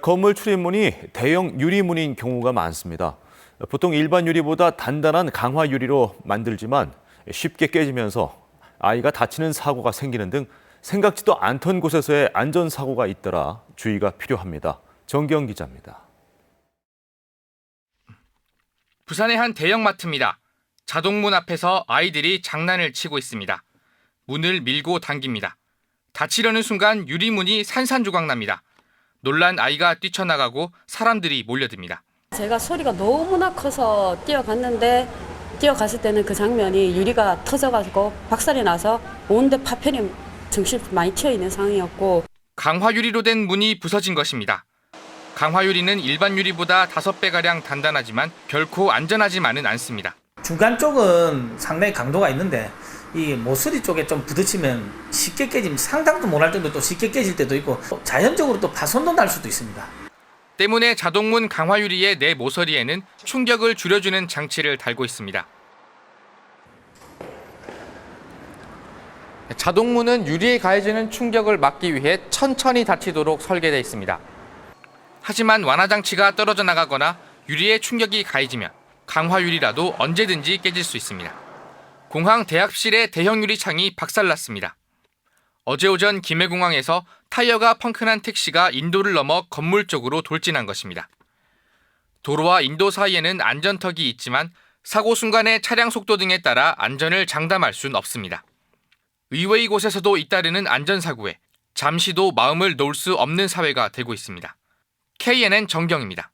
건물 출입문이 대형 유리문인 경우가 많습니다. 보통 일반 유리보다 단단한 강화 유리로 만들지만 쉽게 깨지면서 아이가 다치는 사고가 생기는 등 생각지도 않던 곳에서의 안전사고가 잇따라 주의가 필요합니다. 정경 기자입니다. 부산의 한 대형마트입니다. 자동문 앞에서 아이들이 장난을 치고 있습니다. 문을 밀고 당깁니다. 닫히려는 순간 유리문이 산산조각 납니다. 놀란 아이가 뛰쳐나가고 사람들이 몰려듭니다. 제가 소리가 너무나 커서 뛰어갔는데 뛰어갔을 때는 그 장면이 유리가 터져가지고 박살이 나서 온데 파편이 정신 많이 튀어 있는 상황이었고 강화유리로 된 문이 부서진 것입니다. 강화유리는 일반 유리보다 5배가량 단단하지만 결코 안전하지만은 않습니다. 중간 쪽은 상당히 강도가 있는데 이 모서리 쪽에 좀 부딪히면 쉽게 깨지면 상당도 못할 정도 또 쉽게 깨질 때도 있고 또 자연적으로 또 파손도 날 수도 있습니다. 때문에 자동문 강화 유리의 내 모서리에는 충격을 줄여주는 장치를 달고 있습니다. 자동문은 유리에 가해지는 충격을 막기 위해 천천히 닫히도록 설계되어 있습니다. 하지만 완화 장치가 떨어져 나가거나 유리에 충격이 가해지면 강화유리라도 언제든지 깨질 수 있습니다. 공항 대합실의 대형 유리 창이 박살났습니다. 어제 오전 김해공항에서 타이어가 펑크난 택시가 인도를 넘어 건물 쪽으로 돌진한 것입니다. 도로와 인도 사이에는 안전턱이 있지만 사고 순간의 차량 속도 등에 따라 안전을 장담할 수는 없습니다. 의외의 곳에서도 잇따르는 안전사고에 잠시도 마음을 놓을 수 없는 사회가 되고 있습니다. KNN 정경입니다.